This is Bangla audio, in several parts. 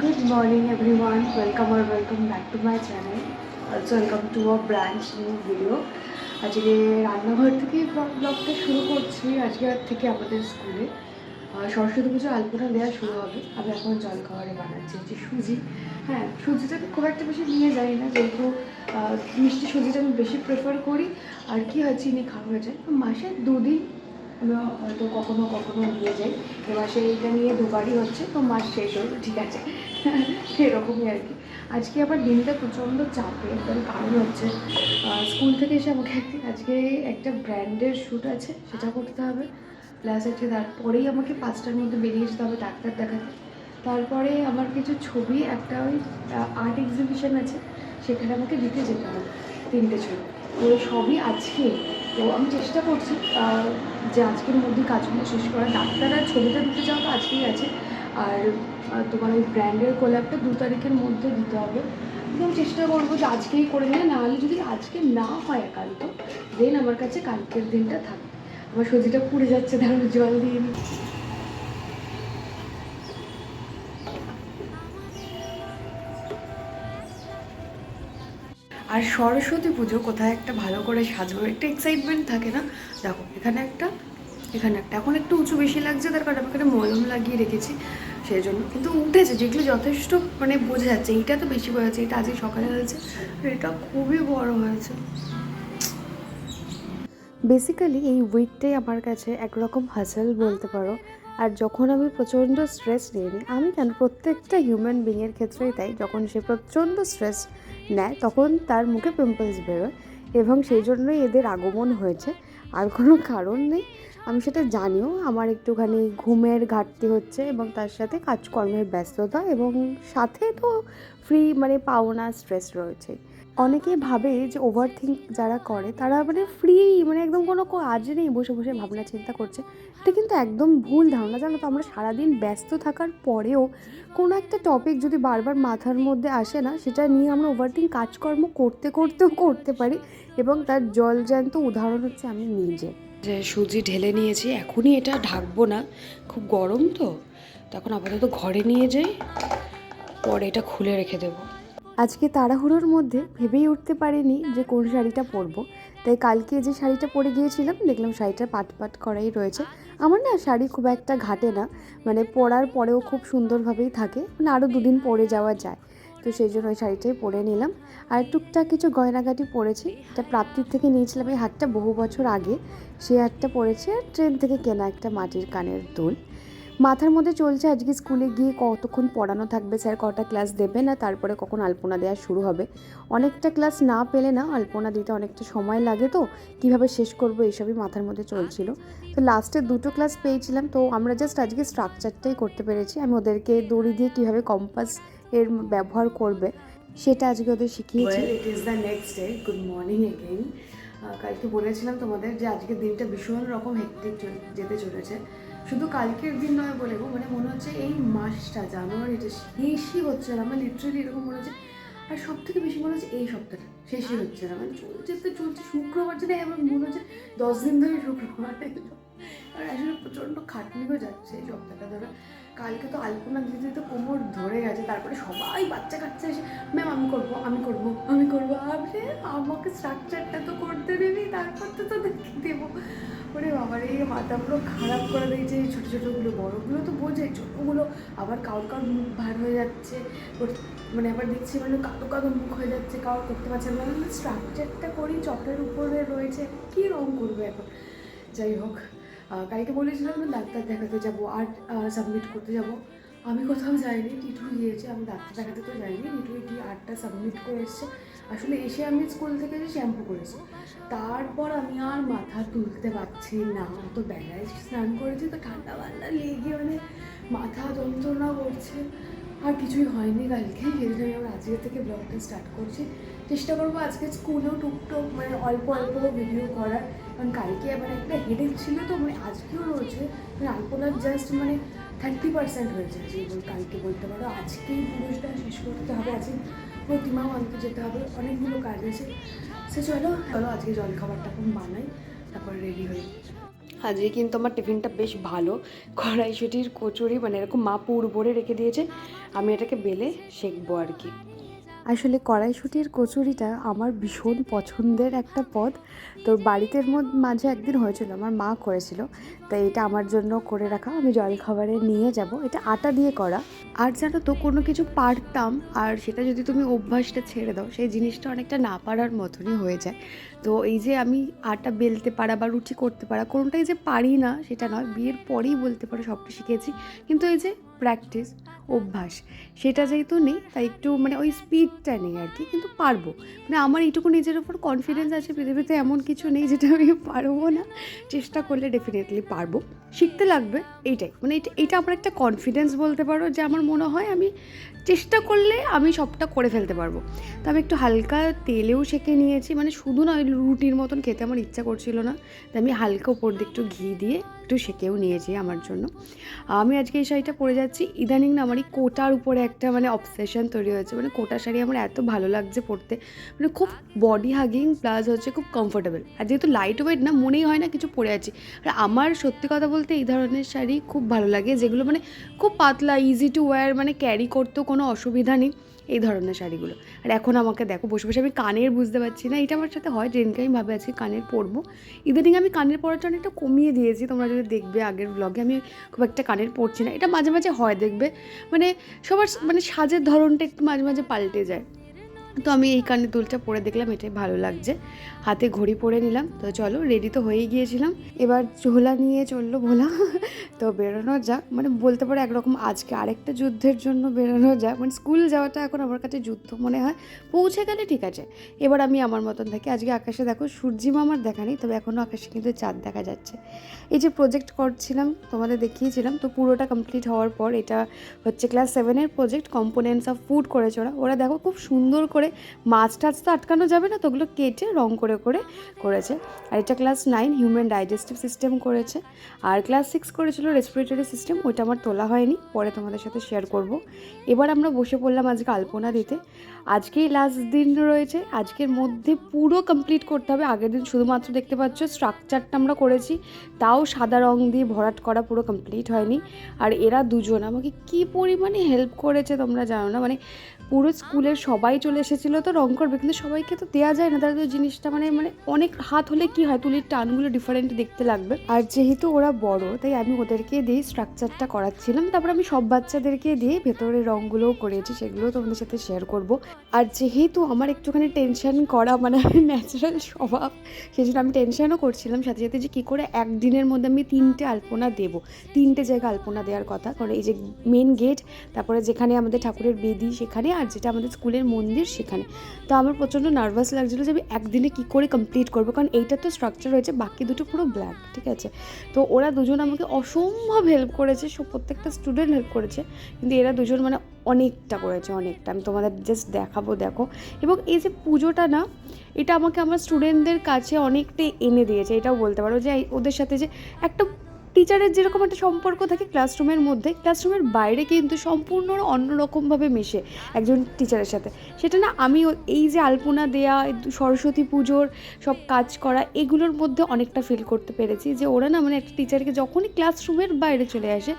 Good morning, everyone. Welcome or welcome back to my channel. Also, welcome to a branch new video. আজকে রান্নাঘর থেকে ব্লগটা শুরু করছি। আজকে আর থেকে আমাদের স্কুলে। সরস্বতী পুজো আলপনা দেওয়া শুরু হবে। আমি এখন জল খাবারে বানাচ্ছি হচ্ছে সুজি। হ্যাঁ সুজিটাকে খুব একটা বেশি নিয়ে যাই না। যেহেতু মিষ্টি সুজিটা আমি বেশি প্রেফার করি। আর কি হয়, চিনি খাওয়া যায়। মাসে দুদিন হয়তো কখনো কখনো নিয়ে যাই। এবার সেইটা নিয়ে দুবারই হচ্ছে, তো মাস শেষ হলো, ঠিক আছে। সেরকমই আর কি। আজকে আবার দিনটা প্রচণ্ড চাপে তার কারণ হচ্ছে স্কুল থেকে এসে আমাকে আজকে একটা ব্র্যান্ডের শ্যুট আছে, সেটা করতে হবে। প্লাস হচ্ছে তারপরেই আমাকে পাঁচটার মধ্যে বেরিয়ে যেতে হবে ডাক্তার দেখাতে। তারপরে আমার কিছু ছবি, একটা ওই আর্ট এক্সিবিশন আছে, সেখানে আমাকে দিতে যেতে হবে তিনটে ছবি। তো সবই আজকে। তো আমি চেষ্টা করছি যে আজকের মধ্যে কাজগুলো শেষ করা ডাক্তার আর ছবিটা দিতে যাওয়া তো আজকেই আছে। আর তোমার ওই ব্র্যান্ডের কোলাপটা দু তারিখের মধ্যে দিতে হবে। আমি চেষ্টা করব যে আজকেই করে নিলে নাহলে যদি আজকে না হয় একান্ত দেন আমার কাছে কালকের দিনটা থাকে। আমার সবজিটা পুড়ে যাচ্ছে ধরো জল দিয়ে আর সরস্বতী পুজো কোথায় একটা ভালো করে সাজবো একটা এক্সাইটমেন্ট থাকে না? দেখো, এখানে একটা এখানে একটা। এখন একটু উঁচু বেশি লাগছে, তার কারণ আমি এখানে মলম লাগিয়ে রেখেছি, সেই জন্য। কিন্তু উঠেছে, যেগুলো যথেষ্ট মানে বোঝা যাচ্ছে। এইটা তো বেশি বোঝা যাচ্ছে, এটা আজকে সকালে হয়েছে, আর এটা খুবই বড় হয়েছে। বেসিক্যালি এই উইকটাই আমার কাছে একরকম হাসেল বলতে পারো। আর যখন আমি প্রচণ্ড স্ট্রেস নিয়ে নিই, আমি কেন প্রত্যেকটা হিউম্যান বিংয়ের ক্ষেত্রেই তাই, যখন সে প্রচণ্ড স্ট্রেস নেয়, তখন তার মুখে পিম্পলস বেরোয় এবং সেই জন্যই এদের আগমন হয়েছে। আর কোনো কারণ নেই, আমি সেটা জানিও, আমার একটুখানি ঘুমের ঘাটতি হচ্ছে এবং তার সাথে কাজকর্মের ব্যস্ততা এবং সাথে তো ফ্রি মানে পাওনা স্ট্রেস রয়েছে অনেকেই ভাবে যে ওভার থিঙ্ক যারা করে, তারা মানে ফ্রি মানে একদম কোনো কাজ নেই, বসে বসে ভাবনা চিন্তা করছে। এটা কিন্তু একদম ভুল ধারণা, জানো তো? আমরা সারাদিন ব্যস্ত থাকার পরেও কোনো একটা টপিক যদি বারবার মাথার মধ্যে আসে না, সেটা নিয়ে আমরা ওভার থিঙ্ক কাজকর্ম করতে, করতেও করতে পারি এবং তার জলজ্যান্ত উদাহরণ হচ্ছে আমি নিজে। যে সুজি ঢেলে নিয়েছি, এখনই এটা ঢাকবো না, খুব গরম তো, তখন আপাতত ঘরে নিয়ে যাই, পরে এটা খুলে রেখে দেবো। আজকে তাড়াহুড়োর মধ্যে ভেবেই উঠতে পারিনি যে কোন শাড়িটা পরবো। তাই কালকে যে শাড়িটা পরে গিয়েছিলাম, দেখলাম শাড়িটা পাট পাট করাই রয়েছে। আমার না শাড়ি খুব একটা ঘাটে না মানে পরার পরেও খুব সুন্দরভাবেই থাকে মানে আরও দুদিন পরে যাওয়া যায়। তো সেই জন্য ওই শাড়িটাই পরে নিলাম। আর টুকটাক কিছু গয়নাগাটি পরেছি, এটা প্রাপ্তির থেকে নিয়েছিলাম এই হাটটা বহু বছর আগে। সেই হাটটা পরেছি আর ট্রেন থেকে কেনা একটা মাটির কানের দুল। মাথার মধ্যে চলছে আজকে স্কুলে গিয়ে কতক্ষণ পড়ানো থাকবে স্যার? কটা ক্লাস দেবে না? তারপরে কখন আলপনা দেওয়া শুরু হবে? অনেকটা ক্লাস না পেলে না আলপনা দিতে অনেকটা সময় লাগে তো? কীভাবে শেষ করব? এইসবই মাথার মধ্যে চলছিল। তো লাস্টে দুটো ক্লাস পেয়েছিলাম। তো আমরা জাস্ট আজকে স্ট্রাকচারটাই করতে পেরেছি। আমি ওদেরকে দড়ি দিয়ে কীভাবে কম্পাস এর ব্যবহার করবে, সেটা আজকে ওদের শিখিয়েছি। It is the next day good morning again কালকে বলেছিলাম তোমাদের যে আজকের দিনটা ভীষণ রকম হেক্টিক যেতে চলেছে। শুধু কালকের দিন নয় বলে মানে মনে হচ্ছে এই মাসটা, জানুয়ারিটা শেষই হচ্ছে না আমার লিটারেলি এরকম মনে হচ্ছে। আর সব থেকে বেশি মনে হচ্ছে এই সপ্তাহটা শেষই হচ্ছে না মানে চলছে তো চলছে, শুক্রবার যেটা এমন মনে হচ্ছে দশ দিন ধরে শুক্রবার আর আসলে প্রচণ্ড খাটনিও যাচ্ছে এই সপ্তাহটা ধরে। কালকে তো আলপনা দিতে দিতে কোমর ধরে গেছে, তারপরে সবাই বাচ্চা কাচ্চা এসে, ম্যাম, আমি করব আমি করব আমি করব। আমাকে স্ট্রাকচারটা তো করতে দেবি, তারপর তো তোদেরকে দেবো। ওরে বাবার এই মাথা পুরো খারাপ করে দিয়েছে এই ছোটো ছোটোগুলো, বড়োগুলো তো বোঝে ছোটোগুলো আবার কাউর কাউর মুখ ভার হয়ে যাচ্ছে। মানে আবার দেখছি মানে কাদো কাদো মুখ হয়ে যাচ্ছে কাউর করতে পারছে না। মানে স্ট্রাকচারটা করি চটের উপরে রয়েছে, কী রং করবে এখন? যাই হোক কালকে বলেছিলাম ডাক্তার দেখাতে যাব আর্ট সাবমিট করতে যাব। আমি কোথাও যাইনি, টিটু গিয়েছে, আমি ডাক্তার দেখাতে তো যাইনি, টিটু গিয়ে আর্টটা সাবমিট করে এসছে। আসলে এসে আমি স্কুল থেকে যে শ্যাম্পু করেছি। তারপর আমি আর মাথা তুলতে পারছি না, তো বেলায় স্নান করেছি, তো ঠান্ডা বান্ডা লেগে মানে মাথা যন্ত্রণা করছে। আর কিছুই হয়নি কালকে জন্য আমি আজকে থেকে ব্লগটা স্টার্ট করছি। চেষ্টা করব আজকে স্কুলেও টুকটুক মানে অল্প অল্প ভিডিও করার। কারণ কালকে মানে একটা হেডেক ছিল, তো মানে আজকেও রয়েছে মানে আলপনার জাস্ট মানে থার্টি পার্সেন্ট হয়েছে। যে কালকে বলতে পারো, আজকেই পুরুষটা শেষ করতে হবে, আজকে প্রতিমাও আনতে যেতে হবে, অনেকগুলো কাজ আছে। সে চলো চলো, আজকে জলখাবারটা এখন বানাই, তারপর রেডি হই আজকে কিন্তু আমার টিফিনটা বেশ ভালো। কড়াইশুটির কচুরি মানে এরকম মা পুর ভরে রেখে দিয়েছে, আমি এটাকে বেলে শেখবো আর কি। আসলে কড়াইশুটির কচুরিটা আমার ভীষণ পছন্দের একটা পদ। তো বাড়িতে মাঝে একদিন হয়েছিল, আমার মা করেছিল। তাই এটা আমার জন্য করে রাখা। আমি জলখাবারে নিয়ে যাব। এটা আটা দিয়ে করা। আর জানো তো, কোনো কিছু পারতাম, আর সেটা যদি তুমি অভ্যাসটা ছেড়ে দাও, সেই জিনিসটা অনেকটা না পারার মতনই হয়ে যায়। তো এই যে আমি আটা বেলতে পারা বা রুটি করতে পারা, কোনোটাই যে পারি না, সেটা নয়, বিয়ের পরেই বলতে পারো সবটা শিখেছি। কিন্তু এই যে প্র্যাকটিস অভ্যাস, সেটা যেহেতু নেই, তাই একটু মানে ওই স্পিডটা নেই আর কি, কিন্তু পারব। মানে আমার এইটুকু নিজের ওপর কনফিডেন্স আছে, পৃথিবীতে এমন কিছু নেই যেটা আমি পারব না। চেষ্টা করলে ডেফিনেটলি পারব। শিখতে লাগবে, এইটাই। মানে এটা এটা আমার একটা কনফিডেন্স বলতে পারো, যে আমার মনে হয় আমি চেষ্টা করলে আমি সবটা করে ফেলতে পারব। তো আমি একটু হালকা তেলেও সেঁকে নিয়েছি মানে শুধু না ওই রুটির মতন খেতে আমার ইচ্ছা করছিল না। তাই আমি হালকা ওপর দিয়ে একটু ঘি দিয়ে একটু সেঁকেও নিয়েছি আমার জন্য। আমি আজকে এই শাড়িটা পরে যাচ্ছি। ইদানিং না আমার এই কোটার উপরে একটা মানে অবসেশন তৈরি হয়েছে। মানে কোটা শাড়ি আমার এত ভালো লাগছে পরতে। মানে খুব বডি হাগিং প্লাস হচ্ছে খুব কমফোর্টেবল আর যেহেতু লাইট ওয়েট না, মনেই হয় না কিছু পরে আছি। আর আমার সত্যি কথা বলতে এই ধরনের শাড়ি খুব ভালো লাগে, যেগুলো মানে খুব পাতলা ইজি টু ওয়্যার মানে ক্যারি করতেও কোনো অসুবিধা নেই। এই ধরনের শাড়িগুলো। আর এখন আমাকে দেখো, বসে বসে আমি কানের বুঝতে পারছি না। এটা আমার সাথে হয় ট্রেনকে আমি ভাবে আছি কানের পরবো। ইদানিং আমি কানের পরার জন্য একটা কমিয়ে দিয়েছি। তোমরা যদি দেখবে আগের ব্লগে আমি খুব একটা কানের পরছি না। এটা মাঝে মাঝে হয়, দেখবে। মানে সবার মানে সাজের ধরনটা একটু মাঝে মাঝে পাল্টে যায়। তো আমি এই কানের দুলটা পরে দেখলাম, এটাই ভালো লাগছে। হাতে ঘড়ি পরে নিলাম। তো চলো রেডি তো হয়েই গিয়েছিলাম। এবার ঝোলা নিয়ে চলল ভোলা। তো বেরোনো যাক। মানে বলতে পারো একরকম আজকে আরেকটা যুদ্ধের জন্য বেরোনো যাক। মানে স্কুল যাওয়াটা এখন আমার কাছে যুদ্ধ মনে হয়। পৌঁছে গেলে ঠিক আছে। এবার আমি আমার মতন থাকি। আজকে আকাশে দেখো সূর্যিমা আমার দেখা নেই, তবে এখনও আকাশে কিন্তু চাঁদ দেখা যাচ্ছে। এই যে প্রজেক্ট করছিলাম, তোমাদের দেখিয়েছিলাম। তো পুরোটা কমপ্লিট হওয়ার পর এটা হচ্ছে ক্লাস সেভেনের প্রজেক্ট কম্পোনেন্টস অফ ফুড করেছে ওরা। ওরা দেখো খুব সুন্দর করে মাছ টাছ তো আটকানো যাবে না, তো ওগুলো কেটে রং করে করে করেছে। আর এটা class nine human digestive system করেছে। আর ক্লাস সিক্স করেছিল রেসপিরেটরি সিস্টেম ওইটা আমার তোলা হয়নি, পরে তোমাদের সাথে শেয়ার করব। এবার আমরা বসে পড়লাম আজকে আলপনা দিতে। আজকেই লাস্ট দিন রয়েছে, আজকের মধ্যে পুরো কমপ্লিট করতে হবে। আগের দিন শুধুমাত্র দেখতে পাচ্ছ স্ট্রাকচারটা আমরা করেছি, তাও সাদা রং দিয়ে ভরাট করা পুরো কমপ্লিট হয়নি। আর এরা দুজন, আমাকে কি পরিমাণে হেল্প করেছে তোমরা জানো না? মানে পুরো স্কুলের সবাই চলে এসেছিল তো রং করবে, কিন্তু সবাইকে তো দেওয়া যায় না। তাহলে তো জিনিসটা মানে মানে অনেক হাত হলে কি হয়? তুলির টানগুলো ডিফারেন্ট দেখতে লাগবে। আর যেহেতু ওরা বড়, তাই আমি ওদেরকে দিয়ে স্ট্রাকচারটা করাচ্ছিলাম। তারপর আমি সব বাচ্চাদেরকে দিয়ে ভেতরে রঙগুলোও করেছি, সেগুলোও তোমাদের সাথে শেয়ার করব। আর যেহেতু আমার একটুখানি টেনশন করা মানে আমি ন্যাচারাল স্বভাব, সেই জন্য আমি টেনশনও করছিলাম। সাথে সাথে যে কী করে একদিনের মধ্যে আমি তিনটে আলপনা দেব। তিনটে জায়গা আলপনা দেওয়ার কথা। কারণ এই যে মেন গেট তারপরে যেখানে আমাদের ঠাকুরের বেদি, সেখানে, আর যেটা আমাদের স্কুলের মন্দির, সেখানে তো আমার প্রচণ্ড নার্ভাস লাগছিল যে আমি একদিনে কী করে কমপ্লিট করব, কারণ এইটা তো স্ট্রাকচার হয়েছে বাকি দুটো পুরো ব্ল্যাক ঠিক আছে? তো ওরা দুজন আমাকে অসম্ভব হেল্প করেছে, সব প্রত্যেকটা স্টুডেন্ট হেল্প করেছে, কিন্তু এরা দুজন মানে অনেকটা করেছে, অনেকটা। আমি তোমাদের জাস্ট দেখাবো, দেখো। এবং এই যে পুজোটা না, এটা আমাকে আমার স্টুডেন্টদের কাছে অনেকটাই এনে দিয়েছে, এটাও বলতে পারো যে ওদের সাথে যে একটা টিচারের যেরকম একটা সম্পর্ক থাকে ক্লাসরুমের মধ্যে ক্লাসরুমের বাইরে কিন্তু সম্পূর্ণ অন্যরকমভাবে মেশে একজন টিচারের সাথে। সেটা না আমি এই যে আলপনা দেয়া সরস্বতী পুজোর সব কাজ করা, এগুলোর মধ্যে অনেকটা ফিল করতে পেরেছি যে ওরা না মানে একটা টিচারকে যখনই ক্লাসরুমের বাইরে চলে আসে,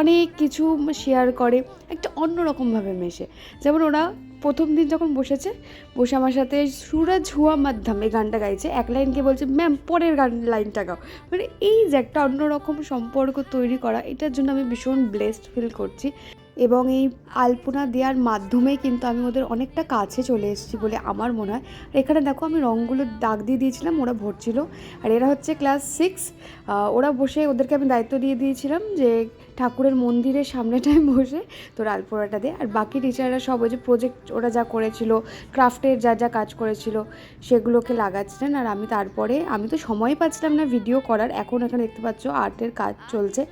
অনেক কিছু শেয়ার করে, একটা অন্যরকমভাবে মেশে। যেমন ওরা প্রথম দিন যখন বসেছে, বসে আমার সাথে সুরজ হুয়া মাধ্যম এই গানটা গাইছে। এক লাইনকে বলছে, ম্যাম, পরের গান, লাইনটা গাও। মানে এই যে একটা অন্যরকম সম্পর্ক তৈরি করা, এটার জন্য আমি ভীষণ ব্লেসড ফিল করছি। এবং এই আলপনা দেওয়ার মাধ্যমে কিন্তু আমি ওদের অনেকটা কাছে চলে এসেছি বলে আমার মনে হয়। আর এখানে দেখো, আমি রঙগুলো দাগ দিয়ে দিয়েছিলাম, ওরা ভরছিল। আর এরা হচ্ছে ক্লাস সিক্স ওরা বসে ওদেরকে আমি দায়িত্ব দিয়ে দিয়েছিলাম যে ঠাকুরের মন্দিরের সামনেটায় বসে তোর আলপনাটা দে আর বাকি টিচাররা সব ওই যে প্রজেক্ট ওরা যা করেছিল ক্রাফটের যা যা কাজ করেছিল, সেগুলোকে লাগাচ্ছিলেন। আর আমি তারপরে, আমি তো সময় পাচ্ছিলাম না ভিডিও করার। এখন এখানে দেখতে পাচ্ছ আর্টের কাজ চলছে।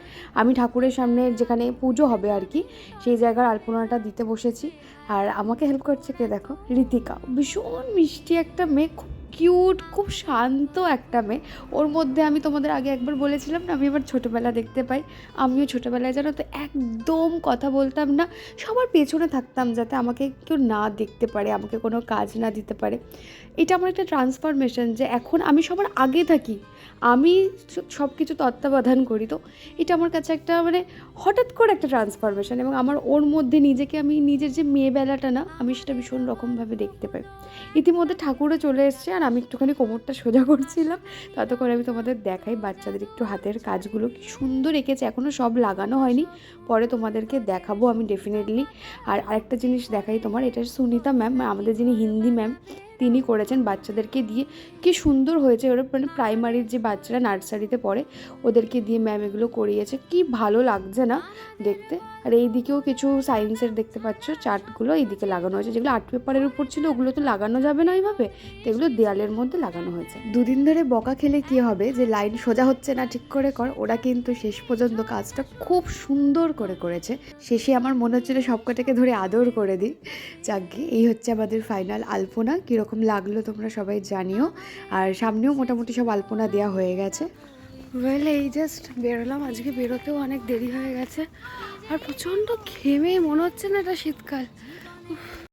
আমি ঠাকুরের সামনে যেখানে পুজো হবে আর কি, সেই জায়গার আলপনাটা দিতে বসেছি। আর আমাকে হেল্প করছে কে দেখো? ঋতিকা ভীষণ মিষ্টি একটা মেয়ে, খুব কিউট, খুব শান্ত একটা মেয়ে। ওর মধ্যে আমি তোমাদের আগে একবার বলেছিলাম না, আমি আমার ছোটোবেলা দেখতে পাই। আমিও ছোটোবেলায় জানো তো একদম কথা বলতাম না, সবার পেছনে থাকতাম যাতে আমাকে কেউ না দেখতে পারে, আমাকে কোনো কাজ না দিতে পারে। এটা আমার একটা ট্রান্সফরমেশন যে এখন আমি সবার আগে থাকি, আমি সব কিছু তত্ত্বাবধান করি। তো এটা আমার কাছে একটা মানে হঠাৎ করে একটা ট্রান্সফরমেশন এবং আমার ওর মধ্যে নিজেকে আমি নিজের যে মেয়েবেলাটা না, আমি সেটা ভীষণ রকমভাবে দেখতে পাই। ইতিমধ্যে ঠাকুরও চলে এসছে আর আমি একটুখানি কোমরটা সোজা করছিলাম। ততক্ষণ আমি তোমাদের দেখাই বাচ্চাদের একটু হাতের কাজগুলো কি সুন্দর এঁকেছে। এখনও সব লাগানো হয়নি। পরে তোমাদেরকে দেখাবো আমি ডেফিনেটলি আর আরেকটা জিনিস দেখাই তোমার, এটা সুনিতা ম্যাম আমাদের যিনি হিন্দি ম্যাম তিনি করেছেন বাচ্চাদেরকে দিয়ে। কি সুন্দর হয়েছে ওরা মানে প্রাইমারির যে বাচ্চারা নার্সারিতে পড়ে, ওদেরকে দিয়ে ম্যাম এগুলো করিয়েছে। কি ভালো লাগছে না দেখতে। আর এই দিকেও কিছু সায়েন্সের দেখতে পাচ্ছ চার্টগুলো এইদিকে লাগানো হয়েছে। যেগুলো আর্ট পেপারের উপর ছিল, ওগুলো তো লাগানো যাবে না এইভাবে। তো এগুলো দেয়ালের মধ্যে লাগানো হয়েছে। দুদিন ধরে বকা খেলে কি হবে? যে লাইন সোজা হচ্ছে না, ঠিক করে কর। ওরা কিন্তু শেষ পর্যন্ত কাজটা খুব সুন্দর করে করেছে। শেষে আমার মনে হচ্ছিল সবকটাকে ধরে আদর করে দিই। যাকে এই হচ্ছে আমাদের ফাইনাল আলপনা। কীরকম লাগল তোমরা সবাই জানিও। আর সামনেও মোটামুটি সব আলপনা দেওয়া হয়ে গেছে। ওয়েল এই জাস্ট বেরোলাম। আজকে বেরোতেও অনেক দেরি হয়ে গেছে। আর প্রচণ্ড ঘেমে, মনে হচ্ছে না এটা শীতকাল।